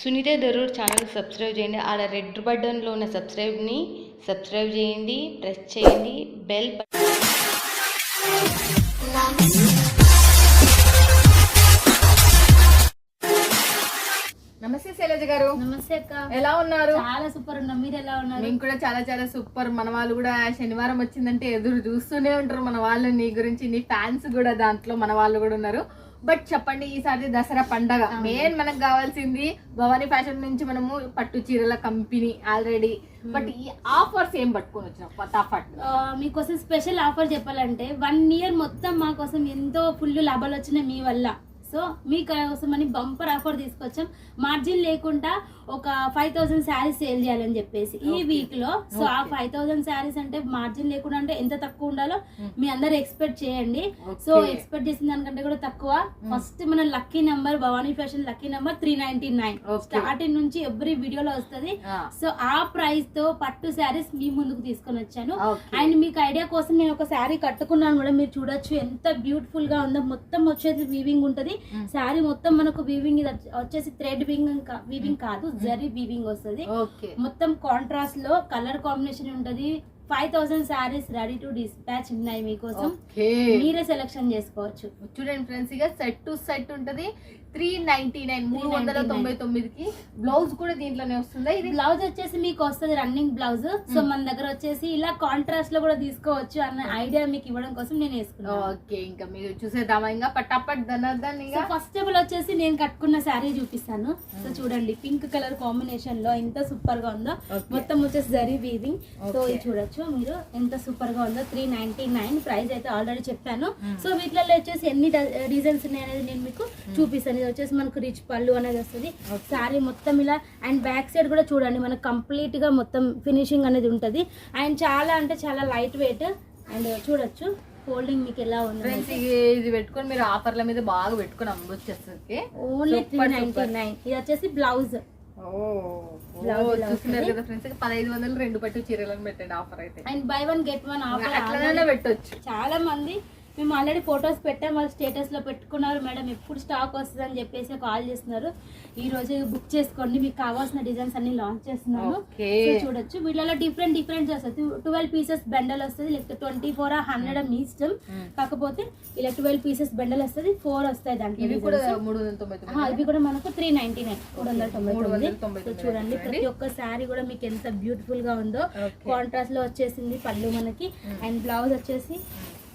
Sunitha Darur channel subscribe చేయండి. ఆడ red బటన్లో ఉన్న సబ్స్క్రైబ్ని సబ్స్క్రైబ్ చేయండి. ప్రెస్ చేయండి. బెల్ బటన్ నమస్తే శైలజ గారు. నమస్తే అక్క. ఎలా ఉన్నారు? చాలా సూపర్ ఉన్నాం. మీరు ఎలా ఉన్నారు? మేము కూడా చాలా చాలా సూపర్ మన వాళ్ళు కూడా శనివారం వచ్చిందంటే ఎదురు చూస్తూనే ఉంటారు. మన వాళ్ళు నీ గురించి నీ ఫ్యాన్స్ కూడా దాంట్లో మన వాళ్ళు కూడా ఉన్నారు. బట్ చెప్పండి ఈసారి దసరా పండగ. మెయిన్ మనకు కావాల్సింది భవానీ ఫ్యాషన్ నుంచి మనము పట్టు చీరల కంపెనీ ఆల్రెడీ. బట్ ఈ ఆఫర్స్ ఏం పట్టుకొని వచ్చినాం ఫటాఫట్ మీకోసం స్పెషల్ ఆఫర్ చెప్పాలంటే వన్ ఇయర్ మొత్తం మా కోసం ఎంతో ఫుల్ లాభాలు వచ్చినాయి మీ వల్ల. సో మీకోసం అని బంపర్ ఆఫర్ తీసుకొచ్చాం. మార్జిన్ లేకుండా ఒక ఫైవ్ థౌసండ్ శారీస్ సేల్ చేయాలని చెప్పేసి. ఈ వీక్లో సో ఆ ఫైవ్ థౌసండ్ శారీస్ అంటే మార్జిన్ లేకుండా అంటే ఎంత తక్కువ ఉండాలో మీ అందరు ఎక్స్పెక్ట్ చేయండి. సో. ఎక్స్పెక్ట్ చేసిన దానికంటే కూడా తక్కువ. ఫస్ట్ మన lucky number Bhavani fashion lucky number three ninety nine. Starting నుంచి ఎవ్రీ వీడియోలో వస్తది. సో ఆ ప్రైస్తో పట్టు శారీస్ మీ ముందుకు తీసుకొని వచ్చాను. అండ్ మీకు ఐడియా కోసం నేను ఒక శారీ కట్టుకున్నాను కూడా మీరు చూడొచ్చు. ఎంత బ్యూటిఫుల్గా ఉందో. మొత్తం వచ్చేసి వీవింగ్ ఉంటది. శారీ మొత్తం మనకు వీవింగ్ వచ్చేసి థ్రెడ్ వీవింగ్ వీవింగ్ కాదు జరీ వీవింగ్ వస్తది. మొత్తం కాంట్రాస్ట్లో కలర్ కాంబినేషన్ ఉంటది. Five thousand saris ready to dispatch ఉన్నాయి మీకోసం. మీరే సెలెక్షన్ చేసుకోవచ్చు. చూడండి ఫ్రెండ్స్ ఇక సెట్ టు సెట్ ఉంటది. త్రీ నైన్టీ నైన్ మూడు వందల తొంభై తొమ్మిదికి బ్లౌజ్ కూడా దీంట్లోనే వస్తుందా? ఇది బ్లౌజ్ వచ్చేసి మీకు వస్తుంది రన్నింగ్ బ్లౌజ్. సో మన దగ్గర వచ్చేసి ఇలా కాంట్రాస్ట్లో కూడా తీసుకోవచ్చు అన్న ఐడియా మీకు ఇవ్వడం కోసం నేను వేసుకున్నాను. ఓకే ఇంకా మీరు చూసేద్దామా? ఇంకా పటాపట్ ధనర్ధన్ ఇక. ఫస్ట్ ఆల్ వచ్చేసి నేను కట్టుకున్న శారీ చూపిస్తాను. సో చూడండి పింక్ కలర్ కాంబినేషన్లో ఎంత సూపర్గా ఉందో. మొత్తం వచ్చేసి జరీ వీవింగ్ సో. ఇది చూడొచ్చు మీరు ఎంత సూపర్గా ఉందో. త్రీ నైన్టీ నైన్ ప్రైస్ అయితే ఆల్రెడీ చెప్పాను. Hmm. సో వీటిలో వచ్చేసి ఎన్ని డిజైన్స్ ఉన్నాయి అనేది నేను మీకు చూపిస్తాను. ఇది వచ్చేసి మనకు రిచ్ పళ్ళు అనేది వస్తుంది. శారీ మొత్తం ఇలా అండ్ బ్యాక్ సైడ్ కూడా చూడండి మనకు కంప్లీట్గా మొత్తం ఫినిషింగ్ అనేది ఉంటది. అండ్ చాలా అంటే చాలా లైట్ వెయిట్ అండ్ చూడొచ్చు ఫోల్డింగ్ మీకు ఎలా ఉంది. ఇది పెట్టుకొని మీరు ఆఫర్ల మీద బాగా పెట్టుకొని అమ్మొచ్చేసరికి ఓన్లీ త్రీ నైన్టీ. నైన్ ఇది వచ్చేసి బ్లౌజ్ పదహైదు వందలు రెండు పట్టు చీరలను పెట్టండి ఆఫర్ అయితే. And buy one get one offer అట్లనే పెట్టొచ్చు. చాలా మంది మేము ఆల్రెడీ ఫొటోస్ పెట్టాం వాళ్ళు స్టేటస్లో పెట్టుకున్నారు. మేడం ఎప్పుడు స్టాక్ వస్తుంది అని చెప్పేసి కాల్ చేస్తున్నారు. ఈ రోజు బుక్ చేసుకోండి మీకు కావాల్సిన డిజైన్స్ అన్ని లాంచ్ చేస్తున్నాను. సో చూడొచ్చు. వీళ్ళలో డిఫరెంట్ డిఫరెంట్ వస్తుంది ట్వెల్వ్ పీసెస్ బెండల్ వస్తుంది లేకపోతే ట్వంటీ ఫోర్ హండ్రెడ్ మీ ఇష్టం. కాకపోతే ఇలా ట్వెల్వ్ పీసెస్ బెండల్ వస్తుంది ఫోర్ వస్తాయి దాంట్లో ఇవి కూడా ఇవి కూడా మనకు త్రీ నైన్టీ నైన్ మూడు వందల తొంభై తొమ్మిది. చూడండి. ప్రతి ఒక్క శారీ కూడా మీకు ఎంత బ్యూటిఫుల్గా ఉందో. కాంట్రాస్ట్లో వచ్చేసింది పళ్ళు మనకి. అండ్ బ్లౌజ్ వచ్చేసి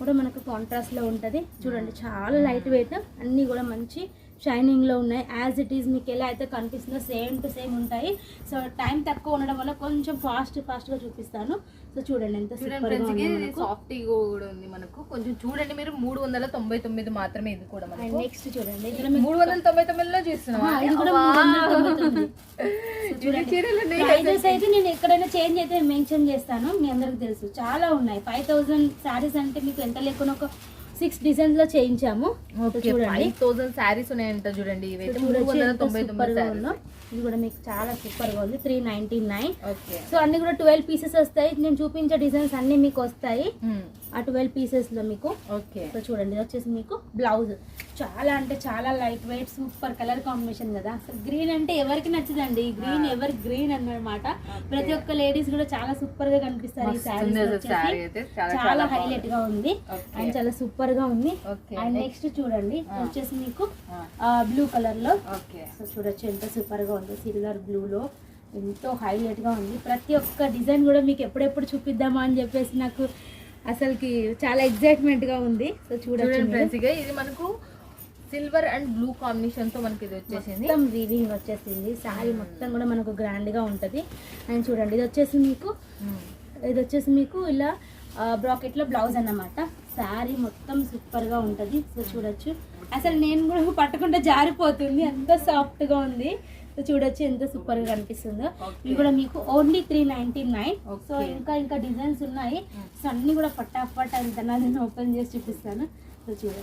కూడా మనకు కాంట్రాస్ట్లో ఉంటది. చూడండి చాలా లైట్ వెయిట్ అన్ని కూడా మంచి షైనింగ్లో ఉన్నాయి. యాజ్ ఇట్ ఈస్ మీకు ఎలా అయితే కనిపిస్తుందో సేమ్ టు సేమ్ ఉంటాయి. సో టైం తక్కువ ఉండడం వల్ల కొంచెం ఫాస్ట్ ఫాస్ట్గా చూపిస్తాను. సో చూడండి ఎంత సాఫ్ట్ కూడా ఉంది మనకు. కొంచెం చూడండి మీరు మూడు వందల తొంభై తొమ్మిది మాత్రమే ఇది కూడా నెక్స్ట్ చూడండి మూడు వందల తొంభై తొమ్మిదిలో ప్రైజెస్ అయితే నేను ఎక్కడైనా చేంజ్ అయితే మెన్షన్ చేస్తాను మీ అందరికి తెలుసు. చాలా ఉన్నాయి. ఫైవ్ థౌసండ్ శారీస్ అంటే మీకు ఎంత లేకుండా ఒక సిక్స్ డిజైన్స్లో చేయించాము. చూడండి. ఫైవ్ థౌసండ్ శారీస్ ఉన్నాయంట చూడండి. ఇవైతే మూడు వందల తొంభై తొమ్మిది ఇది కూడా మీకు చాలా సూపర్గా ఉంది. త్రీ నైన్టీ నైన్ సో అన్ని కూడా ట్వెల్వ్ పీసెస్ వస్తాయి. నేను చూపించే డిజైన్స్ అన్ని మీకు వస్తాయి. ఆ ట్వెల్వ్ పీసెస్లో మీకు ఓకే. సో చూడండి ఇది వచ్చేసి మీకు బ్లౌజ్ చాలా అంటే చాలా light weight super colour combination కదా. అసలు గ్రీన్ అంటే ఎవరికి నచ్చదండి? గ్రీన్ ఎవరి గ్రీన్ అన్నమాట. ప్రతి ఒక్క లేడీస్ కూడా చాలా సూపర్గా కనిపిస్తారు ఈ శారీ చాలా హైలైట్గా ఉంది. అండ్ చాలా సూపర్గా ఉంది అండ్ నెక్స్ట్ చూడండి. వచ్చేసి మీకు. బ్లూ కలర్లో. సో చూడొచ్చు ఎంత సూపర్గా ఉందో సిల్వర్ బ్లూ లో ఎంతో హైలైట్గా ఉంది. ప్రతి ఒక్క డిజైన్ కూడా మీకు ఎప్పుడెప్పుడు చూపిద్దామా అని చెప్పేసి నాకు అసలుకి చాలా ఎగ్జైట్మెంట్గా ఉంది. సో చూడొచ్చు చూడండి ఇది మనకు సిల్వర్ అండ్ బ్లూ కాంబినేషన్తో మనకి ఇది వచ్చేసింది. మొత్తం వీవింగ్ వచ్చేసింది. శారీ మొత్తం కూడా మనకు గ్రాండ్గా ఉంటది. అండ్ చూడండి ఇది వచ్చేసి మీకు. ఇది వచ్చేసి మీకు ఇలా బ్రాకెట్లో బ్లౌజ్ అన్నమాట. శారీ మొత్తం సూపర్గా ఉంటది. సో చూడొచ్చు. అసలు నేను కూడా పట్టుకుంటే జారిపోతుంది. అంత సాఫ్ట్గా ఉంది. సో చూడొచ్చు ఎంత సూపర్గా కనిపిస్తుందో. ఇవి కూడా మీకు only three ninety nine so. ఇంకా ఇంకా డిజైన్స్ ఉన్నాయి. సో అన్ని కూడా పట్టాపట్ అంత నేను ఓపెన్ చేసి చూపిస్తాను.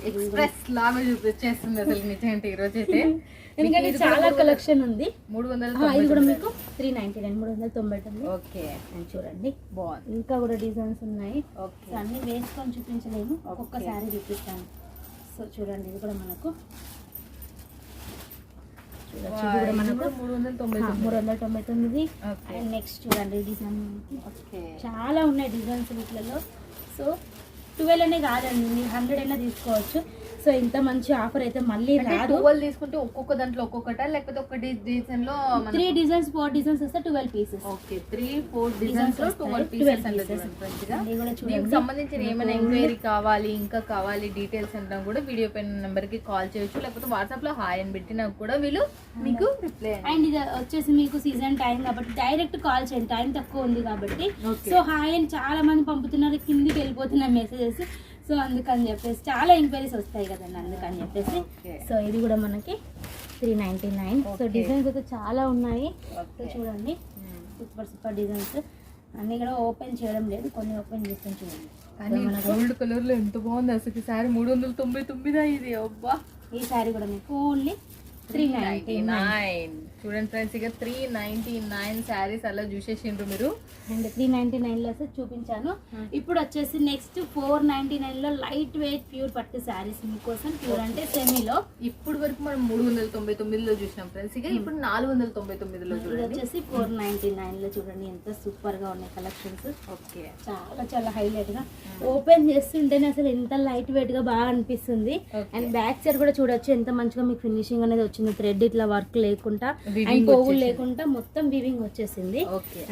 ఎక్స్ప్రెస్ లాగా చూపించేస్తుంది అసలు నిజంటే ఈ రోజు అయితే ఎందుకంటే చాలా కలెక్షన్ ఉంది. మూడు వందల ఇది కూడా మీకు త్రీ నైన్టీ నైన్ మూడు వందల తొంభై తొమ్మిది. ఓకే. చూడండి. బాగుంది. ఇంకా కూడా డిజైన్స్ ఉన్నాయి. అన్ని వేసుకొని చూపించలేము ఒక్కొక్క Okay. శారీ చూపిస్తాను. సో చూడండి ఇది కూడా మనకు చూడొచ్చు. ఇది కూడా మనకు మూడు వందల తొంభై మూడు వందల తొంభై తొమ్మిది. అండ్ నెక్స్ట్ చూడండి డిజైన్. చాలా ఉన్నాయి డిజైన్స్ వీటిలలో. సో ట్వెల్వ్ అనే కాదండి మీరు హండ్రెడ్ అయినా తీసుకోవచ్చు. సో ఇంత మంచి ఆఫర్ అయితే మళ్ళీ రాదు. తీసుకుంటే ఒక్కొక్క దాంట్లో ఒక్కొక్కట? లేకపోతే ఒక డిజైన్లో త్రీ డిజైన్స్ ఫోర్ డిజైన్స్ వస్తే twelve pieces. Okay three four డిజైన్స్లో twelve pieces దీనికి సంబంధించిన ఏమైనా ఎంక్వైరీ కావాలి ఇంకా కావాలి డీటెయిల్స్ అంటే కూడా వీడియో పైన నెంబర్కి కాల్ చేయొచ్చు. లేకపోతే వాట్సాప్లో హాయ్ అని పెట్టినా కూడా వీళ్ళు మీకు రిప్లై అండ్ ఇది వచ్చేసి మీకు సీజన్ టైం కాబట్టి డైరెక్ట్ కాల్ చేయండి. టైం తక్కువ ఉంది కాబట్టి. సో హాయ్ అని చాలా మంది పంపుతున్నారు కిందికి వెళ్ళిపోతున్న మెసేజెస్ సో అందుకని చెప్పేసి చాలా ఎంక్వైరీస్ వస్తాయి కదండి అందుకని చెప్పేసి. సో ఇది కూడా మనకి three ninety nine so. Designs అయితే చాలా ఉన్నాయి. సో చూడండి. Super super designs. అన్ని కూడా ఓపెన్ చేయడం లేదు కొన్ని ఓపెన్ చేస్తాం చూడండి. కానీ గోల్డ్ కలర్లో ఎంత బాగుంది అసలు. సారీ మూడు వందల తొంభై తొమ్మిదా ఇది? అబ్బా. ఈ శారీ కూడా మీకు only three ninety nine nine చూడండి ఫ్రెండ్స్ ఇక త్రీ నైన్టీ నైన్ శారీస్ అలా చూసేసిండ్రు మీరు. అండ్ త్రీ నైన్టీ నైన్లో చూపించాను. ఇప్పుడు వచ్చేసి నెక్స్ట్ ఫోర్ నైన్టీ నైన్లో లైట్ వెయిట్ ప్యూర్ పట్టు శారీస్ మీకోసం ప్యూర్ అంటే సెమీలో ఇప్పుడు వరకు మనం మూడు వందల తొంభై తొమ్మిదిలో చూసినాం ఫ్రెండ్స్. ఇక ఇప్పుడు నాలుగు వందల తొంభై తొమ్మిదిలో వచ్చేసి ఫోర్ నైన్టీ నైన్లో చూడండి. ఎంత సూపర్గా ఉన్నాయి కలెక్షన్స్ ఓకే చాలా చాలా హైలైట్గా. ఓపెన్ చేస్తుంటేనే అసలు ఎంత లైట్ వెయిట్గా బాగా అనిపిస్తుంది. అండ్ బ్యాక్ సైడ్ కూడా చూడొచ్చు ఎంత మంచిగా మీకు ఫినిషింగ్ అనేది వచ్చింది. థ్రెడ్ ఇట్లా వర్క్ లేకుండా. అండ్ పోగులు. లేకుండా మొత్తం వీవింగ్ వచ్చేసింది.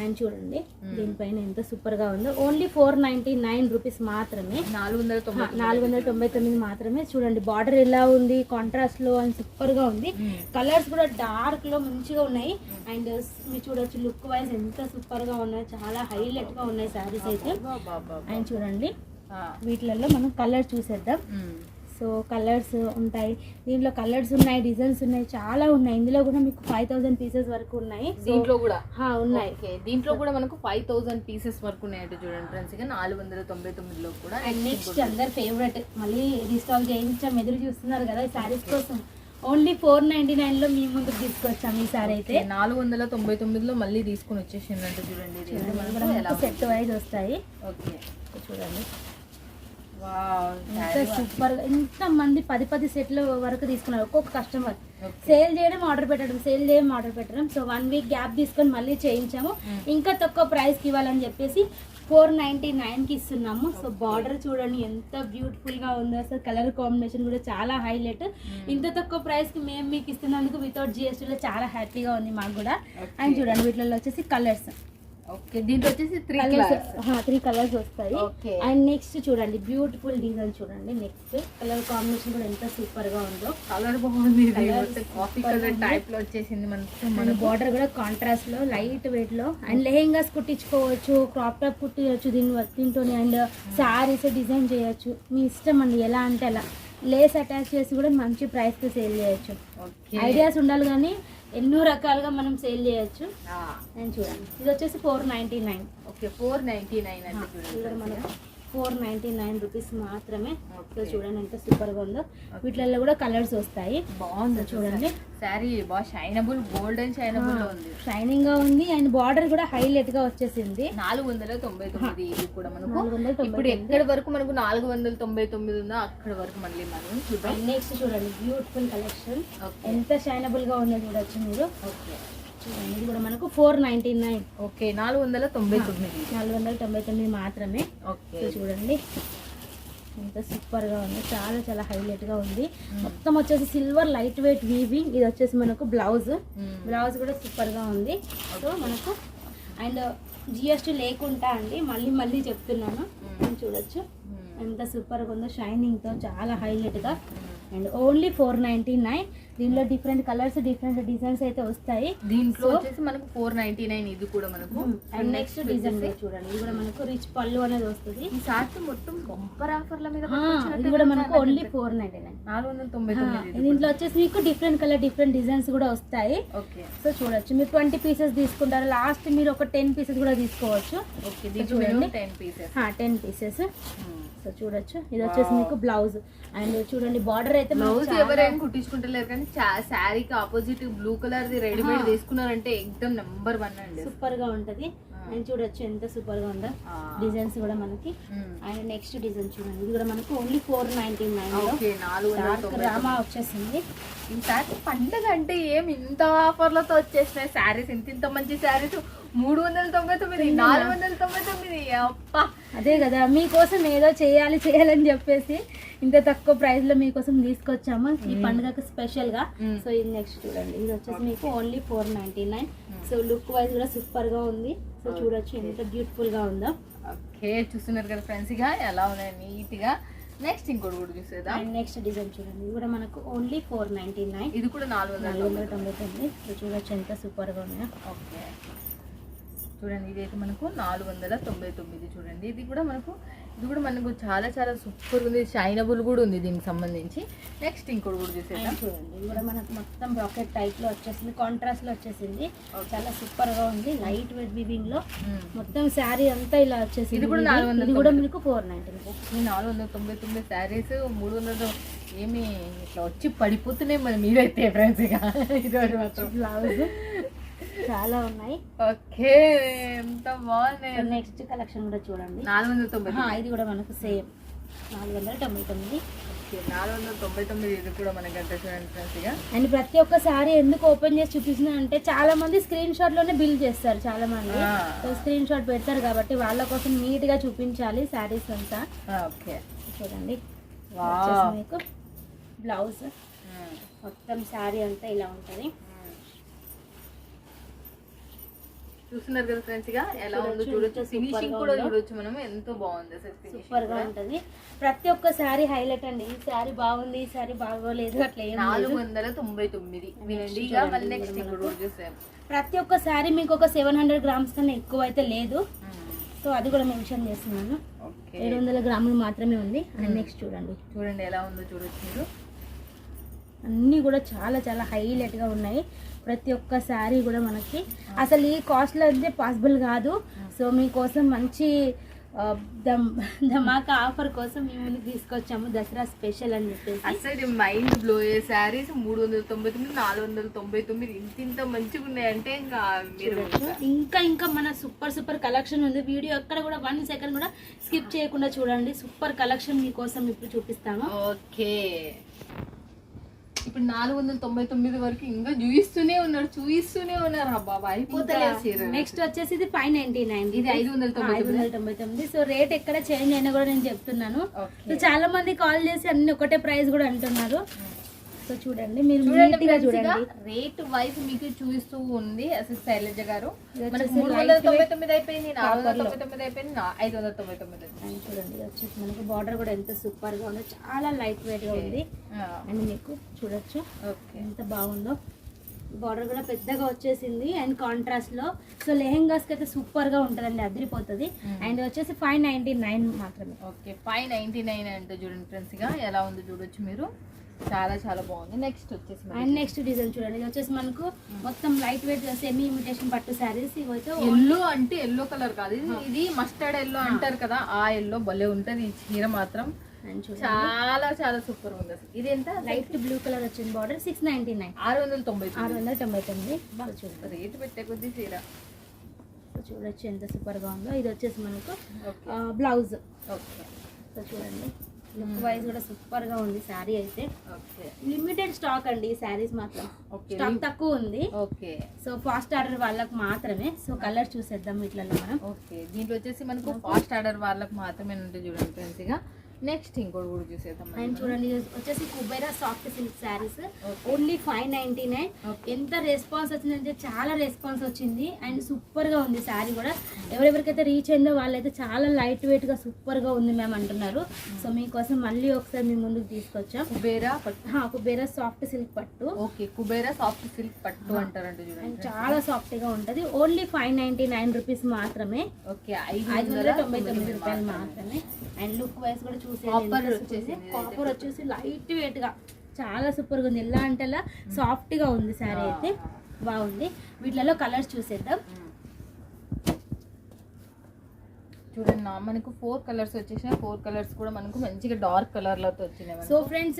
అండ్ చూడండి దీనిపైన ఎంత సూపర్గా ఉందో. Only four ninety nine rupees మాత్రమే. నాలుగు వందల నాలుగు వందల తొంభై తొమ్మిది మాత్రమే. చూడండి బార్డర్ ఎలా ఉంది కాంట్రాస్ట్లో అండ్ సూపర్గా ఉంది కలర్స్ కూడా డార్క్లో మంచిగా ఉన్నాయి. అండ్ మీరు చూడొచ్చు లుక్ వైజ్ ఎంత సూపర్గా ఉన్నాయి. చాలా హైలైట్గా ఉన్నాయి శారీస్ అయితే. అండ్ చూడండి వీటిలలో మనం కలర్ చూసేద్దాం. సో కలర్స్ ఉంటాయి. దీంట్లో కలర్స్ ఉన్నాయి డిజైన్స్ ఉన్నాయి చాలా ఉన్నాయి. ఇందులో కూడా మీకు ఫైవ్ థౌసండ్ పీసెస్ వరకు ఉన్నాయి. దీంట్లో కూడా? ఉన్నాయి. ఓకే. దీంట్లో కూడా మనకు ఫైవ్ థౌసండ్ పీసెస్ వరకు ఉన్నాయంట చూడండి ఫ్రెండ్స్ ఇక నాలుగు వందల తొంభై తొమ్మిదిలో కూడా అండ్ నెక్స్ట్ అందరు ఫేవరెట్ మళ్ళీ రీస్టాక్ చేయించాం ఎదురు చూస్తున్నారు కదా ఈ శారీస్ కోసం. ఓన్లీ ఫోర్ నైన్టీ నైన్లో మీ ముందుకు తీసుకొచ్చాం ఈ సారీ అయితే. నాలుగు వందల తొంభై తొమ్మిదిలో మళ్ళీ తీసుకుని వచ్చేసిందంట చూడండి. సెట్ వైజ్ వస్తాయి. ఓకే. చూడండి. ఎంత సూపర్ ఎంత మంది పది పది సెట్ల వరకు తీసుకున్నారు ఒక్కొక్క కస్టమర్. సేల్ చేయడం ఆర్డర్ పెట్టడం సేల్ చేయడం ఆర్డర్ పెట్టడం. సో వన్ వీక్ గ్యాప్ తీసుకొని మళ్ళీ చేయించాము. ఇంకా తక్కువ ప్రైస్కి ఇవ్వాలని చెప్పేసి ఫోర్ నైన్టీ నైన్కి ఇస్తున్నాము. సో బార్డర్ చూడండి ఎంత బ్యూటిఫుల్గా ఉందో. అసలు కలర్ కాంబినేషన్ కూడా చాలా హైలైట్ ఇంత తక్కువ ప్రైస్కి మేము మీకు ఇస్తున్నందుకు వితౌట్ జిఎస్టీ లో చాలా హ్యాపీగా ఉంది మాకు కూడా. అండ్ చూడండి వీటిలో వచ్చేసి కలర్స్ దీంట్లో వచ్చేసి త్రీ కలర్స్ త్రీ కలర్స్ వస్తాయి. అండ్ నెక్స్ట్ చూడండి బ్యూటిఫుల్ డిజైన్ చూడండి నెక్స్ట్ కలర్ కాంబినేషన్ కూడా ఎంత సూపర్గా ఉందో. కలర్ బాగుంది కాఫీ కలర్. టైప్లో వచ్చేసింది మనకు మన బార్డర్ కూడా కాంట్రాస్ట్లో లైట్ వెయిట్లో. అండ్ లెహెంగాస్ కుట్టించుకోవచ్చు క్రాప్ టాప్ కుట్టించవచ్చు దీని వర్క్ దీంతో అండ్ సారీస్ డిజైన్ చేయొచ్చు. మీ ఇష్టం అండి ఎలా అంటే అలా. లేస్ అటాచ్ చేసి కూడా మంచి ప్రైస్తో సేల్ చేయొచ్చు. ఐడియాస్ ఉండాలి కానీ ఎన్నో రకాలుగా మనం సేల్ చేయొచ్చు. అండ్ చూడండి. ఇది వచ్చేసి four ninety nine okay four ninety nine అంటే చూడండి. ఫోర్ నైన్టీ నైన్ రూపీస్ మాత్రమే. సో. చూడండి ఎంత సూపర్గా ఉందో. వీటిలలో కూడా కలర్స్ వస్తాయి. బాగుంది. చూడండి. శారీ బాగా షైనబుల్ గోల్డెన్ షైనబుల్ ఉంది. షైనింగ్గా ఉంది. అండ్ బార్డర్ కూడా హైలైట్గా వచ్చేసింది. నాలుగు వందల తొంభై తొమ్మిది ఇది కూడా మనకు. నాలుగు వందల తొంభై ఇప్పుడు ఎక్కడి వరకు మనకు నాలుగు వందల తొంభై తొమ్మిది ఉందో అక్కడ వరకు మళ్ళీ మనం చూద్దాం. నెక్స్ట్ చూడండి బ్యూటిఫుల్ కలెక్షన్ ఎంత షైనబుల్గా ఉందో చూడొచ్చు మీరు. ఓకే. చూడండి ఇది కూడా మనకు ఫోర్ నైన్టీ నైన్ ఓకే నాలుగు వందల తొంభై తొమ్మిది. నాలుగు వందల తొంభై తొమ్మిది మాత్రమే. ఓకే. చూడండి ఎంత సూపర్గా ఉంది. చాలా చాలా హైలైట్గా ఉంది. మొత్తం వచ్చేసి సిల్వర్ లైట్ వెయిట్ వీవింగ్ ఇది వచ్చేసి మనకు బ్లౌజ్. బ్లౌజ్ కూడా సూపర్గా ఉంది. సో మనకు అండ్ జిఎస్టీ లేకుండా అండి మళ్ళీ మళ్ళీ చెప్తున్నాను. చూడొచ్చు. మ్మ్. ఎంత సూపర్గా ఉందో షైనింగ్తో చాలా హైలైట్గా. And only four ninety nine దీనిలో డిఫరెంట్ కలర్స్ డిఫరెంట్ డిజైన్స్ అయితే వస్తాయి. దీంట్లో వచ్చేసి మనకు ఫోర్ నైన్టీ నైన్ ఇది కూడా మనకు. అండ్ నెక్స్ట్ డిజైన్ చూడండి. ఇది కూడా మనకు రిచ్ పళ్ళు అనేది వస్తుంది. ఈ సారీ మొత్తం బంపర్ ఆఫర్ల మీద ఇది కూడా మనకు ఓన్లీ ఫోర్ నైన్టీ నైన్ నాలుగు వందల తొంభై తొమ్మిది ఇది దీంట్లో వచ్చేసి మీకు డిఫరెంట్ కలర్ డిఫరెంట్ డిజైన్స్ కూడా వస్తాయి. ఓకే సో చూడొచ్చు. మీరు ట్వంటీ పీసెస్ తీసుకుంటారు. లాస్ట్ మీరు ఒక టెన్ పీసెస్ కూడా తీసుకోవచ్చు. ఓకే చూడండి. Ten pieces ten pieces so చూడొచ్చు? ఇది వచ్చేసి మీకు బ్లౌజ్ అండ్ చూడండి బార్డర్ అయితే బ్లౌజ్ ఎవరైనా కుట్టించుకుంటలేరు కానీ శారీకి opposite blue colour the readymade తీసుకున్నారంటే ఎక్దమ్ నెంబర్ వన్ అండి. సూపర్గా ఉంటది. అండ్ చూడొచ్చు ఎంత సూపర్గా ఉందో డిజైన్స్ కూడా మనకి. అండ్ నెక్స్ట్ డిజైన్ చూడండి. ఇది కూడా మనకు ఓన్లీ ఫోర్ నైన్టీ నైన్లో. ఓకే నాలుగు వందల డార్క్ తొంభై రామా వచ్చేసింది. ఈసారి పండగ అంటే ఏం ఇంత ఆఫర్లతో వచ్చేసినాయి శారీస్? ఇంత ఇంత మంచి శారీస్? మూడు వందల తొంభై తొమ్మిది నాలుగు వందల తొంభై తొమ్మిది. అప్పా అదే కదా మీకోసం ఏదో చేయాలి చేయాలని చెప్పేసి ఇంత తక్కువ ప్రైస్లో మీకోసం తీసుకొచ్చాము. ఈ పండుగకి స్పెషల్గా. సో ఇది నెక్స్ట్ చూడండి. ఇది వచ్చేసి మీకు only four ninety nine so look wise కూడా సూపర్గా ఉంది. సో చూడొచ్చు ఎంత బ్యూటిఫుల్గా ఉందో. ఓకే చూస్తున్నారు కదా ఫ్రెండ్స్ ఇక ఎలా ఉన్నాయి? నీట్గా. నెక్స్ట్ ఇంకోటి కూడా చూసేదా అండ్ నెక్స్ట్ డిజైన్ చూడండి. ఇది కూడా మనకు ఓన్లీ ఫోర్ నైన్టీ నైన్ ఇది కూడా నాలుగు వందల వందల తొంభై తొమ్మిది. చూడొచ్చు ఎంత సూపర్గా ఉన్నాయో. ఓకే చూడండి ఇది అయితే మనకు నాలుగు వందల తొంభై తొమ్మిది చూడండి. ఇది కూడా మనకు ఇది కూడా మనకు చాలా చాలా సూపర్ ఉంది. షైనబుల్ కూడా ఉంది దీనికి సంబంధించి. నెక్స్ట్ ఇంకోటి కూడా చూసేద్దాం. చూడండి ఇది కూడా మనకు మొత్తం రాకెట్ టైప్లో వచ్చేసింది. కాంట్రాస్ట్లో వచ్చేసింది. చాలా సూపర్గా ఉంది. లైట్ వెయిట్ వివింగ్లో మ్మ్. మొత్తం శారీ అంతా ఇలా వచ్చేసింది. ఇది కూడా ఇది- నాలుగు వందల ఇది కూడా. మీకు ఫోర్ నైన్టీ నాలుగు వందల తొంభై తొమ్మిది శారీస్ మూడు వందల ఏమి ఇట్లా వచ్చి పడిపోతున్నాయి మరి మీరైతే ఫ్రెండ్స్ ఇక. ఈరోజు మాత్రం. బ్లౌజ్ చాలా ఉన్నాయి. ఓకే ఎంత బాగున్నాయి. నెక్స్ట్ కలెక్షన్ కూడా చూడండి. నాలుగు వందల తొంభై ఇది కూడా మనకు సేమ్ నాలుగు వందల తొంభై తొమ్మిది. ఓకే నాలుగు వందల తొంభై తొమ్మిది ఇది కూడా మనకి అంటే చూడండి అండ్ ప్రతి ఒక్క సారీ ఎందుకు ఓపెన్ చేసి చూపిస్తున్నా అంటే చాలా మంది స్క్రీన్ షాట్లోనే బిల్ చేస్తారు చాలా మంది. స్క్రీన్ షాట్ పెడతారు కాబట్టి వాళ్ళ కోసం నీట్గా చూపించాలి శారీస్ అంతా. ఓకే. చూడండి. మీకు. బ్లౌజ్ మొత్తం శారీ అంతా ఇలా ఉంటుంది. చూస్తున్నారు కదా ఫ్రెండ్స్ ఇక? ఎలా ఉందో చూడొచ్చు, ఫినిషింగ్ కూడా. చూడొచ్చు మనం. ఎంతో బాగుంది అసలు సూపర్గా ఉంటుంది. ప్రతి ఒక్క శారీ హైలైట్ అండి. ఈ శారీ బాగుంది ఈ శారీ బాగోలేదు అట్లా నాలుగు వందల తొంభై తొమ్మిది. వినండి ఇక మళ్ళీ నెక్స్ట్ కూడా చూసాం ప్రతి ఒక్క శారీ మీకు ఒక సెవెన్ హండ్రెడ్ గ్రామ్స్ కన్నా ఎక్కువ అయితే లేదు సో అది కూడా మెన్షన్ చేస్తున్నాను. ఏడు వందల గ్రాములు మాత్రమే ఉంది. అండ్ నెక్స్ట్ చూడండి. చూడండి ఎలా ఉందో చూడొచ్చు మీరు. అన్నీ కూడా చాలా చాలా హైలైట్గా ఉన్నాయి. ప్రతి ఒక్క శారీ కూడా మనకి. అసలు ఈ కాస్ట్లో అయితే పాసిబుల్ కాదు. సో మీకోసం మంచి దమ్ ధమాకా ఆఫర్ కోసం మేము తీసుకొచ్చాము. దసరా స్పెషల్ అని చెప్పేసి. అసలు ఇది మైండ్ బ్లో అయ్యే శారీస్. మూడు వందల తొంభై తొమ్మిది నాలుగు వందల తొంభై తొమ్మిది. ఇంత ఇంత మంచిగా ఉన్నాయంటే ఇంకా మీరు. ఇంకా ఇంకా మన సూపర్ సూపర్ కలెక్షన్ ఉంది. వీడియో ఎక్కడ కూడా వన్ సెకండ్ కూడా స్కిప్ చేయకుండా చూడండి. సూపర్ కలెక్షన్ మీకోసం ఇప్పుడు చూపిస్తాము ఓకే. ఇప్పుడు నాలుగు వందల తొంభై తొమ్మిది వరకు ఇంకా చూయిస్తూనే ఉన్నారు చూయిస్తూనే ఉన్నారు. ఆ బాబా అయిపోతలేదు నెక్స్ట్ వచ్చేసి ఇది ఫైవ్ నైన్టీ నైన్ ఇది ఐదు వందల తొంభై ఐదు వందల తొంభై తొమ్మిది. సో రేట్ ఎక్కడ చేంజ్ అయినా కూడా నేను చెప్తున్నాను. సో చాలా మంది కాల్ చేసి అన్ని ఒకటే ప్రైస్ కూడా అంటున్నారు. సో చూడండి మీరు చూడండి నీట్గా చూడండి. రేట్ వైజ్ మీకు చూపిస్తూ ఉంది అసలు శైలజ గారు. మనకు మూడు వందల తొంభై తొమ్మిది అయిపోయింది నాలుగు వందల. తొంభై తొమ్మిది అయిపోయింది ఐదు వందల తొంభై తొమ్మిది చూడండి వచ్చేసి మనకి బార్డర్ కూడా ఎంత సూపర్గా ఉందో చాలా లైట్ వెయిట్గా ఉంది. అండ్ మీకు చూడొచ్చు ఓకే ఎంత బాగుందో. బార్డర్ కూడా పెద్దగా వచ్చేసింది. అండ్ కాంట్రాస్ట్లో సో లెహెంగాస్కి అయితే సూపర్గా ఉంటదండి అదిరిపోతుంది. అండ్ వచ్చేసి ఫైవ్ నైన్టీ నైన్ మాత్రమే. ఓకే ఫైవ్ నైన్టీ నైన్ అంటే చూడండి ఫ్రెండ్స్గా ఎలా ఉందో చూడొచ్చు మీరు? చాలా చాలా బాగుంది. నెక్స్ట్ వచ్చేసి అండ్ నెక్స్ట్ డిజైన్ చూడండి. ఇది వచ్చేసి మనకు మొత్తం లైట్ వెయిట్ సెమీ ఇమిటేషన్ పట్టు శారీస్ ఇవైతే ఎల్లో అంటే ఎల్లో కలర్ కాదు. ఇది మస్టర్డ్ ఎల్లో అంటారు కదా ఆ ఎల్లో భలే ఉంటది. ఈ చీర మాత్రం చాలా చాలా సూపర్ ఉంది ఇది ఎంత? లైట్ బ్లూ కలర్ వచ్చింది బార్డర్ సిక్స్ నైన్టీ నైన్ ఆరు వందల తొంభై ఆరు వందల తొంభై తొమ్మిది. సో చూడండి. రేటు పెట్టే కొద్ది చీర. చూడొచ్చు ఎంత సూపర్గా ఉందో. ఇది వచ్చేసి మనకు బ్లౌజ్ ఓకే. సో చూడండి. లుక్ వైజ్ కూడా సూపర్గా ఉంది శారీ అయితే. లిమిటెడ్ స్టాక్ అండి ఈ శారీస్ మాత్రం. స్టాక్ తక్కువ ఉంది. ఓకే. సో ఫాస్ట్ ఆర్డర్ వాళ్ళకి మాత్రమే. సో కలర్ చూసేద్దాం ఇట్లలో మనం. ఓకే. దీంట్లో వచ్చేసి మనకు ఫాస్ట్ ఆర్డర్ వాళ్ళకి మాత్రమే ఉంటుంది చూడండి ఫ్రెండ్స్ ఇక. నెక్స్ట్ ఇంకోటి కూడా చూసేద్దాం అండ్ చూడండి వచ్చేసి Kubera soft silk saris. Only five ninety nine. ఎంత రెస్పాన్స్ వచ్చిందంటే చాలా రెస్పాన్స్ వచ్చింది. అండ్ సూపర్గా ఉంది శారీ కూడా. ఎవరెవరికైతే రీచ్ అయిందో వాళ్ళైతే చాలా లైట్ వెయిట్గా సూపర్గా ఉంది మ్యామ్ అంటున్నారు. సో మీకోసం మళ్ళీ ఒకసారి మీ ముందుకు తీసుకొచ్చాం. కుబేరా పట్టు? కుబేరా సాఫ్ట్ సిల్క్ పట్టు. ఓకే కుబేరా సాఫ్ట్ సిల్క్ పట్టు అంటారంట అండ్ చూడండి. చాలా సాఫ్ట్గా ఉంటది. Only five ninety nine rupees మాత్రమే. ఓకే ఐదు వందల తొంభై తొమ్మిది రూపాయలు మాత్రమే. అండ్ లుక్ వైజ్ కూడా చూసేది వచ్చేసింది కాపర్ వచ్చేసి లైట్ వెయిట్గా చాలా సూపర్గా ఉంది. ఎలా అంటే అలా సాఫ్ట్గా ఉంది శారీ అయితే. బాగుంది. వీటిలలో కలర్స్ చూసేద్దాం. చూడండి నా మనకు ఫోర్ కలర్స్ వచ్చేసినాయి. ఫోర్ కలర్స్ కూడా మనకు మంచిగా డార్క్ కలర్లతో వచ్చినాయి. సో ఫ్రెండ్స్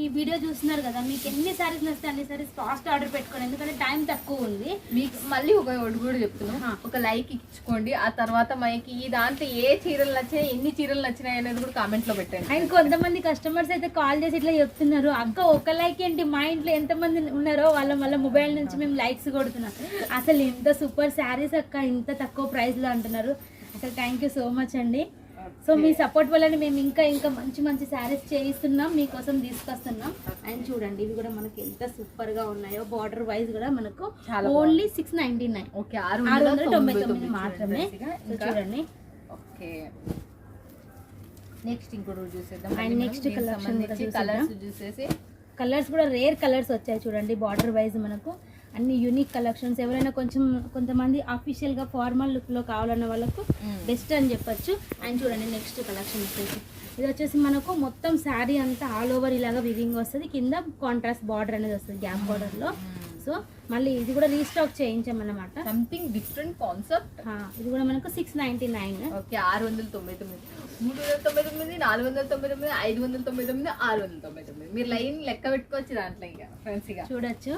ఈ వీడియో చూస్తున్నారు కదా మీకు ఎన్ని సారీస్ నచ్చితే అన్ని సారీస్ ఫాస్ట్ ఆర్డర్ పెట్టుకోండి. ఎందుకంటే టైం తక్కువ ఉంది. మీకు మళ్ళీ ఒక ఒకటి కూడా చెప్తున్నాం. ఒక లైక్ ఇచ్చుకోండి. ఆ తర్వాత మనకి ఈ దాంట్లో ఏ చీరలు నచ్చాయి ఎన్ని చీరలు నచ్చినాయి అనేది కూడా కామెంట్లో పెట్టండి. అండ్ కొంతమంది కస్టమర్స్ అయితే కాల్ చేసి ఇట్లా చెప్తున్నారు అక్క ఒక లైక్ ఏంటి? మా ఇంట్లో ఎంతమంది ఉన్నారో వాళ్ళ వాళ్ళ మొబైల్ నుంచి మేము లైక్స్ కొడుతున్నాం. అసలు ఇంత సూపర్ శారీస్ అక్క ఇంత తక్కువ ప్రైస్లో అంటున్నారు. అసలు థ్యాంక్ యూ సో మచ్ అండి. సో మీ సపోర్ట్ వల్లనే మేము ఇంకా ఇంకా మంచి మంచి శారీస్ చేయిస్తున్నాం మీకోసం తీసుకొస్తున్నాం. అండ్ చూడండి ఇవి కూడా మనకి ఎంత సూపర్గా ఉన్నాయో బార్డర్ వైజ్ కూడా మనకు only six ninety nine okay ఆరు వందల తొంభై తొమ్మిది మాత్రమే. చూడండి ఓకే నెక్స్ట్ ఇంకోటి చూసేద్దాం. కూడా సంబంధించి చూసేద్దాం. కలర్స్ చూసేసి. కలర్స్ కూడా రేర్ కలర్స్ వచ్చాయి చూడండి బార్డర్ వైజ్ మనకు. అన్ని యూనిక్ కలెక్షన్స్ ఎవరైనా కొంచెం కొంతమంది అఫీషియల్గా ఫార్మల్ లుక్లో కావాలన్న వాళ్ళకు బెస్ట్ అని చెప్పొచ్చు. అండ్ చూడండి నెక్స్ట్ కలెక్షన్ వచ్చేసి ఇది వచ్చేసి మనకు మొత్తం శారీ అంతా ఆల్ ఓవర్ ఇలాగా వివింగ్ వస్తుంది. కింద కాంట్రాస్ట్ బార్డర్ అనేది వస్తుంది గ్యాప్ బార్డర్లో సో మళ్ళీ ఇది కూడా రీస్టాక్ చేయించామన్నమాట. సంథింగ్ డిఫరెంట్ కాన్సెప్ట్ ఇది కూడా మనకు సిక్స్ నైంటీ నైన్ ఓకే ఆరు వందల తొంభై తొమ్మిది. మూడు వందల తొంభై తొమ్మిది నాలుగు వందల తొంభై తొమ్మిది ఐదు వందల తొంభై తొమ్మిది ఆరు వందల తొంభై తొమ్మిది. మీరు లైన్ లెక్క పెట్టుకోవచ్చు దాంట్లో ఇక ఫ్రెండ్స్ ఇక. చూడొచ్చు.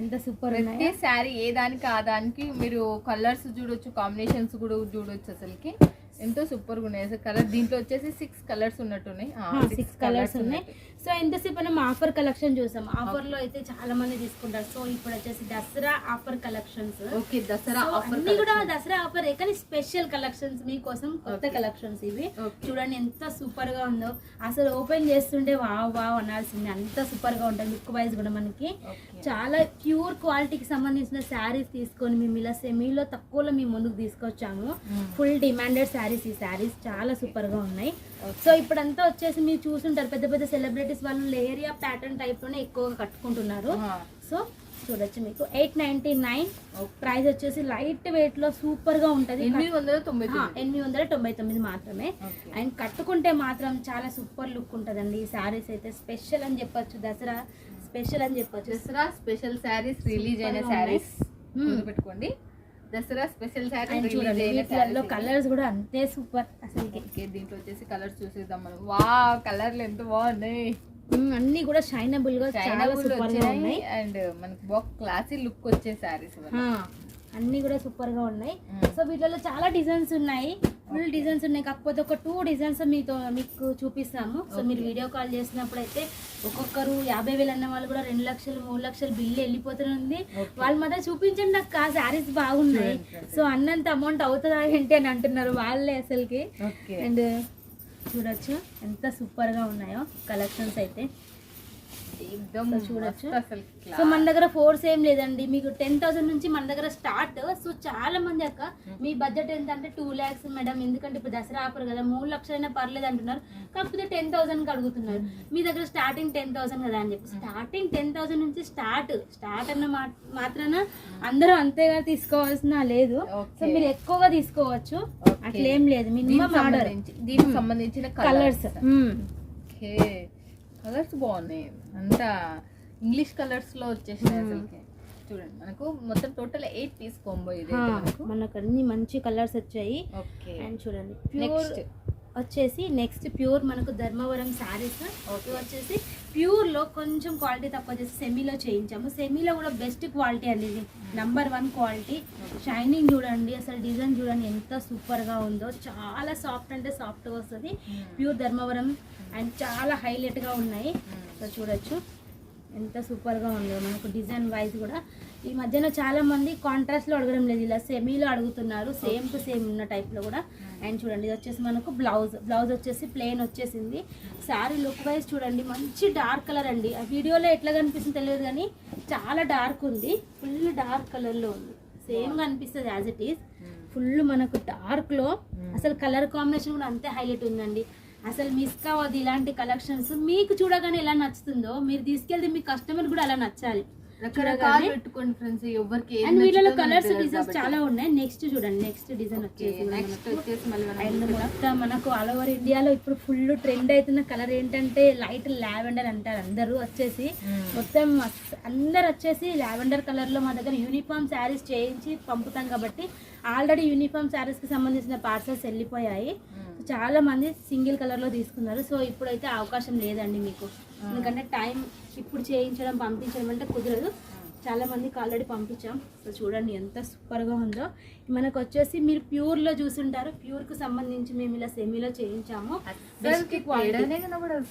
ఎంత సూపర్ ప్రతి శారీ ఏ దానికి ఆ దానికి మీరు కలర్స్ చూడొచ్చు కాంబినేషన్స్ కూడా చూడొచ్చు అసలుకి. ఎంతో సూపర్గా ఉన్నాయి. అసలు కలర్ దీంట్లో వచ్చేసి సిక్స్ కలర్స్ ఉన్నట్టున్నాయి. సిక్స్ కలర్స్ ఉన్నాయి. సో ఎంతసేపు మనం ఆఫర్ కలెక్షన్ చూసాం. ఆఫర్లో అయితే చాలా మంది తీసుకుంటారు. సో ఇప్పుడు వచ్చేసి Dasara offer collections. Okay Dasara offer అన్ని కూడా దసరా ఆఫర్ కానీ స్పెషల్ కలెక్షన్స్ మీకోసం కొత్త కలెక్షన్స్ ఇవి. చూడండి ఎంత సూపర్గా ఉందో. అసలు ఓపెన్ చేస్తుంటే వావ్ వావ్ అనాల్సింది. అంత సూపర్గా ఉంటుంది లుక్ వైజ్ కూడా మనకి. చాలా ప్యూర్ క్వాలిటీకి సంబంధించిన శారీస్ తీసుకొని మేము ఇలా సెమీలో తక్కువలో మేము ముందుకు తీసుకొచ్చాము. Full demanded saris. ఈ శారీస్ చాలా సూపర్గా ఉన్నాయి. సో ఇప్పుడంతా వచ్చేసి మీరు చూసుంటారు పెద్ద పెద్ద సెలబ్రిటీస్ వాళ్ళు లేరియా ప్యాటర్న్ టైప్లోనే ఎక్కువగా కట్టుకుంటున్నారు. సో చూడొచ్చు మీకు. ఎయిట్ నైన్టీ నైన్ ప్రైస్ వచ్చేసి లైట్ వెయిట్లో సూపర్గా ఉంటది. ఎనిమిది వందల తొంభై ఎనిమిది వందల తొంభై తొమ్మిది మాత్రమే. అండ్ కట్టుకుంటే మాత్రం చాలా సూపర్ లుక్ ఉంటదండి. ఈ శారీస్ అయితే స్పెషల్ అని చెప్పొచ్చు. దసరా స్పెషల్ అని చెప్పొచ్చు. దసరా స్పెషల్ శారీస్ రిలీజ్ అయిన. శారీస్ పెట్టుకోండి దసరా స్పెషల్ sarees. కలర్స్ కూడా అంతే సూపర్ అసలుకి. ఓకే దీంట్లో వచ్చేసి కలర్స్ చూసేద్దాం మనం. వా కలర్లు ఎంత బాగున్నాయి. అన్ని కూడా షైనబుల్గా చాలా సూపర్గా ఉన్నాయి. అండ్ మనకి బాగా క్లాసీ లుక్ వచ్చే శారీస్ అన్ని కూడా సూపర్గా ఉన్నాయి. సో వీటిలో చాలా డిజైన్స్ ఉన్నాయి. ఫుల్ డిజైన్స్ ఉన్నాయి. కాకపోతే ఒక టూ డిజైన్స్ మీతో మీకు చూపిస్తాము. సో మీరు వీడియో కాల్ చేసినప్పుడు అయితే ఒక్కొక్కరు యాభై వేలు అన్న వాళ్ళు కూడా రెండు లక్షలు మూడు లక్షలు బిల్లు వెళ్ళిపోతుంది వాళ్ళు మాత్రం చూపించండి నాకు ఆ శారీస్ బాగున్నాయి. సో అన్నంత అమౌంట్ అవుతుందా ఏంటి అని అంటున్నారు వాళ్ళే అసలుకి. అండ్ చూడొచ్చు ఎంత సూపర్గా ఉన్నాయో కలెక్షన్స్ అయితే. చూడొచ్చు. సో మన దగ్గర ఫోర్స్ ఏం లేదండి. మీకు టెన్ థౌసండ్ నుంచి మన దగ్గర స్టార్ట్ సో చాలా మంది అక్క మీ బడ్జెట్ ఎంత అంటే టూ ల్యాక్స్ మేడం ఎందుకంటే ఇప్పుడు దసరా ఆఫర్ కదా మూడు లక్షలైనా పర్లేదు అంటున్నారు. కాకపోతే టెన్ థౌసండ్కి అడుగుతున్నారు. మీ దగ్గర స్టార్టింగ్ టెన్ థౌసండ్ కదా అని చెప్పి. స్టార్టింగ్ టెన్ థౌసండ్ నుంచి స్టార్ట్ స్టార్ట్ అన్న మాత్రాన అందరూ అంతేగా తీసుకోవాల్సిన లేదు. సో. మీరు ఎక్కువగా తీసుకోవచ్చు. అట్లేం లేదు. మినిమం ఆర్డర్ దీనికి సంబంధించిన కలర్స్ కలర్స్ బాగున్నాయి. అంతా ఇంగ్లీష్ కలర్స్లో వచ్చేసినాయి అసలుకి. చూడండి మనకు మొత్తం టోటల్ ఎయిట్ పీస్ కాంబో ఇది మనకు. అన్ని మంచి కలర్స్ వచ్చాయి. ఓకే. అండ్ చూడండి ప్యూర్ నెక్స్ట్ వచ్చేసి నెక్స్ట్ ప్యూర్ మనకు ధర్మవరం శారీస్ ఇవి వచ్చేసి ప్యూర్లో కొంచెం క్వాలిటీ తక్కువ చేసి సెమీలో చేయించాము. సెమీలో కూడా బెస్ట్ క్వాలిటీ అండి ఇది. నంబర్ వన్ క్వాలిటీ షైనింగ్ చూడండి అసలు డిజైన్ చూడండి ఎంత సూపర్గా ఉందో. చాలా సాఫ్ట్ అంటే సాఫ్ట్గా వస్తుంది. ప్యూర్ ధర్మవరం అండ్ చాలా హైలైట్గా ఉన్నాయి. సో చూడొచ్చు. ఎంత సూపర్గా ఉందో మనకు డిజైన్ వైజ్ కూడా. ఈ మధ్యన చాలామంది కాంట్రాస్ట్లో అడగడం లేదు. ఇలా సెమీలో అడుగుతున్నారు. సేమ్ టు సేమ్ ఉన్న టైప్లో కూడా. అండ్ చూడండి ఇది వచ్చేసి మనకు బ్లౌజ్. బ్లౌజ్ వచ్చేసి ప్లెయిన్ వచ్చేసింది. శారీ లుక్ వైజ్ చూడండి మంచి డార్క్ కలర్ అండి. ఆ వీడియోలో ఎట్లా కనిపిస్తుందో తెలియదు కానీ చాలా డార్క్ ఉంది. ఫుల్ డార్క్ కలర్లో ఉంది. సేమ్గా అనిపిస్తుంది యాజ్ ఇట్ ఈస్ ఫుల్ మనకు డార్క్లో అసలు కలర్ కాంబినేషన్ కూడా అంతే హైలైట్ ఉందండి. అసలు మిస్ కావద్దు ఇలాంటి కలెక్షన్స్ మీకు చూడగానే ఎలా నచ్చుతుందో మీరు తీసుకెళ్తే మీ కస్టమర్ కూడా అలా నచ్చాలి. రకరకాలు పెట్టుకోండి ఫ్రెండ్స్ ఎవరికి అండ్ వీళ్ళలో కలర్స్ డిజైన్స్ చాలా ఉన్నాయి. నెక్స్ట్ చూడండి నెక్స్ట్ డిజైన్ వచ్చేసి నెక్స్ట్ మనకు. వచ్చేసి మళ్ళీ మనం అండ్ మొత్తం మనకు ఆల్ ఓవర్ ఇండియాలో ఇప్పుడు ఫుల్ ట్రెండ్ అవుతున్న కలర్ ఏంటంటే లైట్ లావెండర్ అంటారు అందరూ వచ్చేసి. మొత్తం అస్- అందరు వచ్చేసి లావెండర్ కలర్లో మా దగ్గర యూనిఫామ్ శారీస్ చేయించి పంపుతాం కాబట్టి ఆల్రెడీ యూనిఫామ్ శారీస్కి సంబంధించిన పార్సల్స్ వెళ్ళిపోయాయి. చాలా మంది సింగిల్ కలర్లో తీసుకున్నారు. సో ఇప్పుడైతే అవకాశం లేదండి మీకు. ఎందుకంటే టైం ఇప్పుడు చేయించడం పంపించడం అంటే కుదరదు. చాలా మందికి ఆల్రెడీ పంపించాం. సో చూడండి ఎంత సూపర్గా ఉందో. మనకు వచ్చేసి మీరు ప్యూర్లో చూసుంటారు. ప్యూర్కి సంబంధించి మేము ఇలా సెమీలో చేయించాము.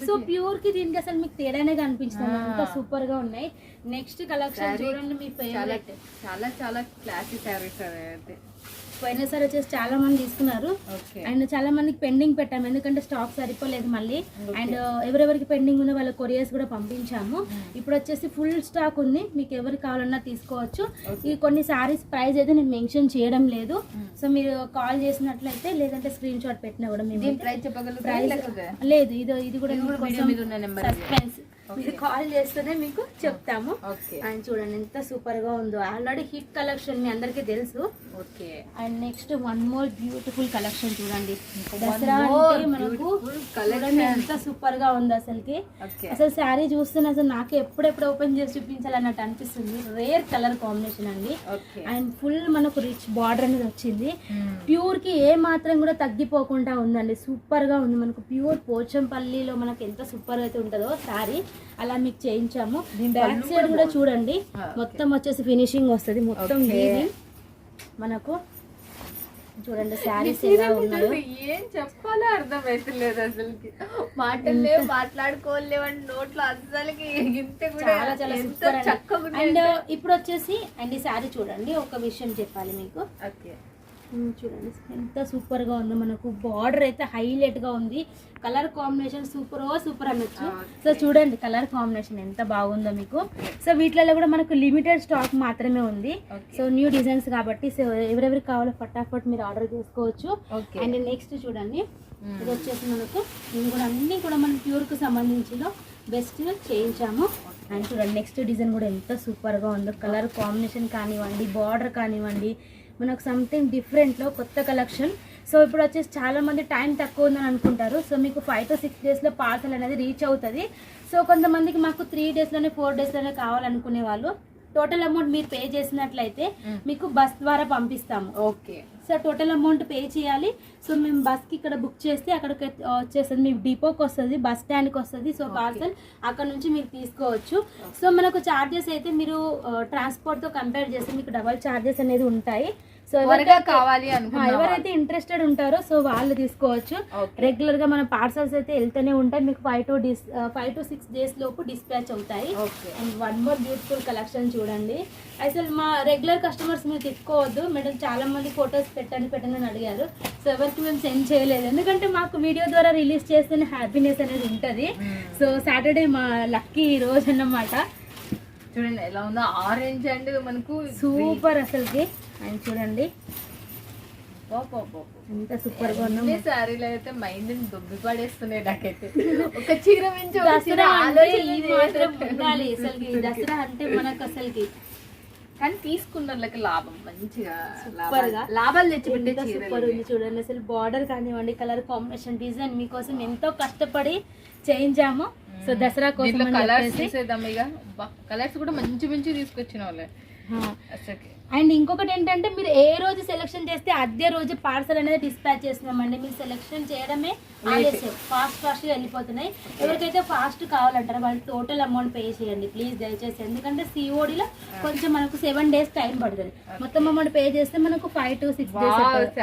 సో ప్యూర్కి దీనికి అసలు మీకు తేడానే కనిపించింది అంత సూపర్గా ఉన్నాయి. నెక్స్ట్ కలెక్షన్ చూడండి మీ ఫేవరెట్ చాలా చాలా క్లాసీ శారీస్ అవి అయితే. పోయినసారి వచ్చేసి చాలా మంది తీసుకున్నారు. అండ్ చాలా మందికి పెండింగ్ పెట్టాము. ఎందుకంటే స్టాక్ సరిపోలేదు మళ్ళీ. అండ్ ఎవరెవరికి పెండింగ్ ఉందో వాళ్ళ కొరియర్స్ కూడా పంపించాము. ఇప్పుడు వచ్చేసి ఫుల్ స్టాక్ ఉంది. మీకు ఎవరికి కావాలన్నా తీసుకోవచ్చు. ఈ కొన్ని సారీస్ ప్రైస్ అయితే నేను మెన్షన్ చేయడం లేదు. సో మీరు కాల్ చేసినట్లయితే లేదంటే స్క్రీన్ షాట్ పెట్టినా కూడా మేము ప్రైస్ లేదు. ఇది ఇది కూడా ఉన్న సస్పెన్స్. మీరు కాల్ చేస్తేనే మీకు చెప్తాము. అండ్ చూడండి ఎంత సూపర్గా ఉందో. ఆల్రెడీ హిట్ కలెక్షన్ మీ అందరికీ తెలుసు. Okay and next one more beautiful collection చూడండి. దసరా అంటే మనకు ఎంత సూపర్గా ఉంది అసలుకి. అసలు శారీ చూస్తేనే అసలు నాకు ఎప్పుడెప్పుడు ఓపెన్ చేసి చూపించాలన్నట్టు అనిపిస్తుంది. రేర్ కలర్ కాంబినేషన్ అండి. అండ్ ఫుల్ మనకు రిచ్ బార్డర్ అనేది వచ్చింది. ప్యూర్కి ఏ మాత్రం కూడా తగ్గిపోకుండా ఉందండి. సూపర్గా ఉంది. మనకు ప్యూర్ పోచంపల్లిలో మనకు ఎంత సూపర్ అయితే ఉంటుందో సారీ అలా మీకు చేయించాము. బ్యాక్ సైడ్ కూడా చూడండి. మొత్తం వచ్చేసి ఫినిషింగ్ వస్తుంది. మొత్తం. వీవింగ్ మనకు చూడండి శారీస్ ఎలా ఉన్నాయో. ఏం చెప్పాలో అర్థం అవుతలేదు అసలుకి. మాటలు లేవు మాట్లాడుకోలేవండి నోట్లో అసలుకి ఇంత కూడా చాలా చాలా అండ్. ఇప్పుడు వచ్చేసి అండ్ ఈ శారీ చూడండి ఒక విషయం చెప్పాలి మీకు. ఓకే. చూడండి. ఎంత సూపర్గా ఉందో మనకు బార్డర్ అయితే హైలైట్గా ఉంది. కలర్ కాంబినేషన్ సూపర్ సూపర్ అనొచ్చు సో చూడండి కలర్ కాంబినేషన్ ఎంత బాగుందో మీకు. సో వీటిలలో కూడా మనకు లిమిటెడ్ స్టాక్ మాత్రమే ఉంది. సో న్యూ డిజైన్స్ కాబట్టి సో ఎవరెవరికి కావాలో ఫటాఫట్ మీరు ఆర్డర్ చేసుకోవచ్చు. అండ్ నెక్స్ట్ చూడండి. ఇది వచ్చేసి మనకు ఇవి కూడా అన్ని కూడా మన ప్యూర్కు సంబంధించిన బెస్ట్ చేయించాము. అండ్ చూడండి నెక్స్ట్ డిజైన్ కూడా ఎంత సూపర్గా ఉందో. కలర్ కాంబినేషన్ కానివ్వండి బార్డర్ కానివ్వండి మనకు సంథింగ్ డిఫరెంట్లో కొత్త కలెక్షన్ సో ఇప్పుడు వచ్చేసి చాలా మంది టైం తక్కువ ఉందని అనుకుంటారు. సో మీకు ఫైవ్ టు సిక్స్ డేస్లో పార్సల్ అనేది రీచ్ అవుతుంది. సో కొంతమందికి మాకు త్రీ డేస్లోనే ఫోర్ డేస్లోనే కావాలనుకునే వాళ్ళు టోటల్ అమౌంట్ మీరు పే చేసినట్లయితే మీకు బస్ ద్వారా పంపిస్తాము. Okay so total amount pay చేయాలి. సో మేము బస్కి ఇక్కడ బుక్ చేస్తే అక్కడికి వచ్చేస్తుంది. మీకు డిపోకి వస్తుంది బస్ స్టాండ్కి వస్తుంది. సో పార్సల్ అక్కడ నుంచి మీరు తీసుకోవచ్చు. సో మనకు ఛార్జెస్ అయితే మీరు ట్రాన్స్పోర్ట్తో కంపేర్ చేస్తే మీకు డబల్ ఛార్జెస్ అనేది ఉంటాయి. సో త్వరగా కావాలి ఎవరైతే ఇంట్రెస్టెడ్ ఉంటారో సో వాళ్ళు తీసుకోవచ్చు. రెగ్యులర్గా మన పార్సల్స్ అయితే వెళ్తూనే ఉంటాయి. మీకు five to dis five to six days లోపు డిస్పాచ్ అవుతాయి. And one more beautiful collection చూడండి. అసలు మా రెగ్యులర్ కస్టమర్స్ మీరు తిట్టుకోవద్దు మేడం చాలా మంది ఫొటోస్ పెట్టండి పెట్టండి అని అడిగారు. సో ఎవరికి మేము సెండ్ చేయలేదు. ఎందుకంటే మాకు వీడియో ద్వారా రిలీజ్ చేస్తేనే హ్యాపీనెస్ అనేది ఉంటుంది. సో సాటర్డే మా లక్కీ రోజు అన్నమాట. చూడండి ఎలా ఉందో ఆరెంజ్ అండ్ మనకు సూపర్ అసలుకి. అండ్ చూడండి. ఎంత సూపర్గా ఉందో అయితే మైండ్ దొబ్బి పడేస్తున్నాయి నాకైతే. ఒక చీర మించి దసరా అంటే మనకు అసలుకి. కానీ తీసుకున్న వాళ్ళకి లాభం మంచిగా Super గా. లాభాలు- తెచ్చిపెట్టే సూపర్ ఉంది చూడండి అసలు బార్డర్ కానివ్వండి కలర్ కాంబినేషన్ డిజైన్ మీకోసం ఎంతో కష్టపడి చేయించాము. సో దసరా కోసం కలర్స్ చెప్పేసి. చూసేద్దాం ఇక. కలర్స్ కూడా మంచి మంచి తీసుకొచ్చిన వాళ్ళే. అసలు అండ్ ఇంకొకటి ఏంటంటే మీరు ఏ రోజు సెలెక్షన్ చేస్తే అదే రోజు పార్సల్ అనేది డిస్పాచ్ చేస్తున్నామండి. మీరు సెలెక్షన్ చేయడమే ఆలస్యం. ఫాస్ట్ ఫాస్ట్గా వెళ్ళిపోతున్నాయి. ఎవరికైతే ఫాస్ట్ కావాలంటారో వాళ్ళు టోటల్ అమౌంట్ పే చేయండి. ప్లీజ్ దయచేసి. ఎందుకంటే COD లో కొంచెం మనకు సెవెన్ డేస్ టైం పడుతుంది. మొత్తం అమౌంట్ పే చేస్తే మనకు five to six days.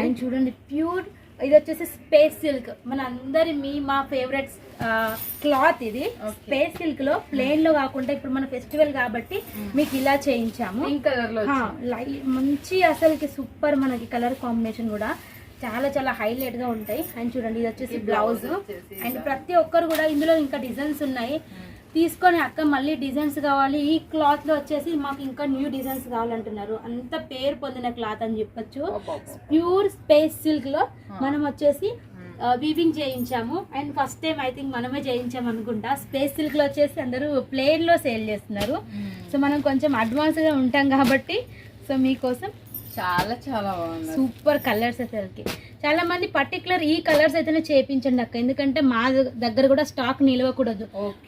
And చూడండి ప్యూర్ ఇది వచ్చేసి స్పేస్ సిల్క్. మన అందరి మీ మా ఫేవరెట్ క్లాత్ ఇది. స్పేస్ సిల్క్లో ప్లేన్లో కాకుండా ఇప్పుడు మన ఫెస్టివల్ కాబట్టి మీకు ఇలా చేయించాము. మంచి అసలుకి సూపర్ మనకి కలర్ కాంబినేషన్ కూడా. చాలా చాలా హైలైట్గా ఉంటాయి. అండ్ చూడండి ఇది వచ్చేసి బ్లౌజ్. అండ్ ప్రతి ఒక్కరు కూడా ఇందులో ఇంకా డిజైన్స్ ఉన్నాయి. తీసుకొని అక్క మళ్ళీ డిజైన్స్ కావాలి. ఈ క్లాత్లో వచ్చేసి మాకు ఇంకా న్యూ డిజైన్స్ కావాలంటున్నారు. అంత పేరు పొందిన క్లాత్ అని చెప్పొచ్చు. ప్యూర్ స్పేస్ సిల్క్లో మనం వచ్చేసి వీవింగ్ చేయించాము. And first time I think మనమే చేయించాము అనుకుంటా. స్పేస్ సిల్క్లో వచ్చేసి అందరూ ప్లేన్లో సేల్ చేస్తున్నారు. సో మనం కొంచెం అడ్వాన్స్గా ఉంటాం కాబట్టి సో మీకోసం చాలా చాలా బాగుంది. సూపర్ కలర్స్ అసలుకి. చాలా మంది పర్టికులర్ ఈ కలర్స్ అయితేనే చేయించండి అక్క. ఎందుకంటే మా దగ్గర కూడా స్టాక్ నిలవకూడదు.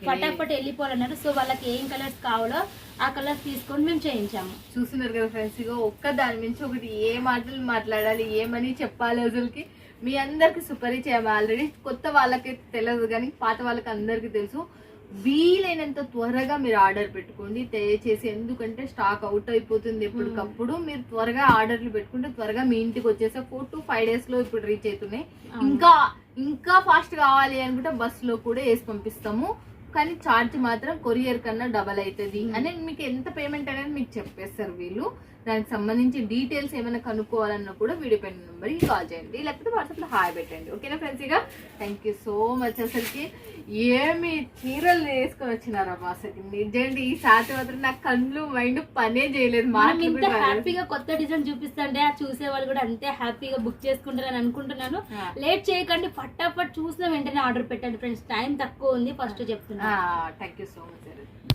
పటాపట్ వెళ్ళిపోవాలన్నారు. సో వాళ్ళకి ఏం కలర్స్ కావాలో ఆ కలర్స్ తీసుకొని మేము చేయించాము. చూస్తున్నారు కదా ఫ్రెండ్స్ ఇగో ఒక్క దాని మించి ఒకటి ఏ మాటలు మాట్లాడాలి ఏమని చెప్పాలి అసలుకి? మీ అందరికి సుపరిచయం ఆల్రెడీ కొత్త వాళ్ళకైతే తెలియదు కానీ పాత వాళ్ళకి అందరికీ తెలుసు. వీలైనంత త్వరగా మీరు ఆర్డర్ పెట్టుకోండి. దయచేసి ఎందుకంటే స్టాక్ అవుట్ అయిపోతుంది ఎప్పటికప్పుడు. మీరు త్వరగా ఆర్డర్లు పెట్టుకుంటే త్వరగా మీ ఇంటికి వచ్చేసే ఫోర్ టు ఫైవ్ డేస్లో ఇప్పుడు రీచ్ అవుతున్నాయి. ఇంకా ఇంకా ఫాస్ట్ కావాలి అనుకుంటే బస్లో కూడా వేసి పంపిస్తాము. కానీ ఛార్జ్ మాత్రం కొరియర్ కన్నా డబల్ అవుతుంది. అని మీకు ఎంత పేమెంట్ అనేది మీకు చెప్పేస్తారు వీళ్ళు. దానికి సంబంధించి డీటెయిల్స్ ఏమైనా కనుక్కోవాలన్నా కూడా వీడియో పైన నెంబర్కి కాల్ చేయండి. లేకపోతే వాట్సాప్లో హాయ్ పెట్టండి. ఓకేనా ఫ్రెండ్స్? ఇక థ్యాంక్ యూ సో మచ్ అసలుకి. ఏమి చీరలు వేసుకొని వచ్చినారమ్మా అసలు నిజండి ఈ సాతి మాత్రం నా కళ్ళు మైండ్ పనే చేయలేదు. మనం ఇంత రాలేదు. హ్యాపీగా కొత్త డిజైన్ చూపిస్తుంటే ఆ చూసే వాళ్ళు కూడా అంతే హ్యాపీగా బుక్ చేసుకుంటారని అనుకుంటున్నాను. ఆ. లేట్ చేయకండి పట్టాపట్ చూసిన వెంటనే ఆర్డర్ పెట్టండి ఫ్రెండ్స్. టైం తక్కువ ఉంది ఫస్ట్ చెప్తున్నా. Thank you so much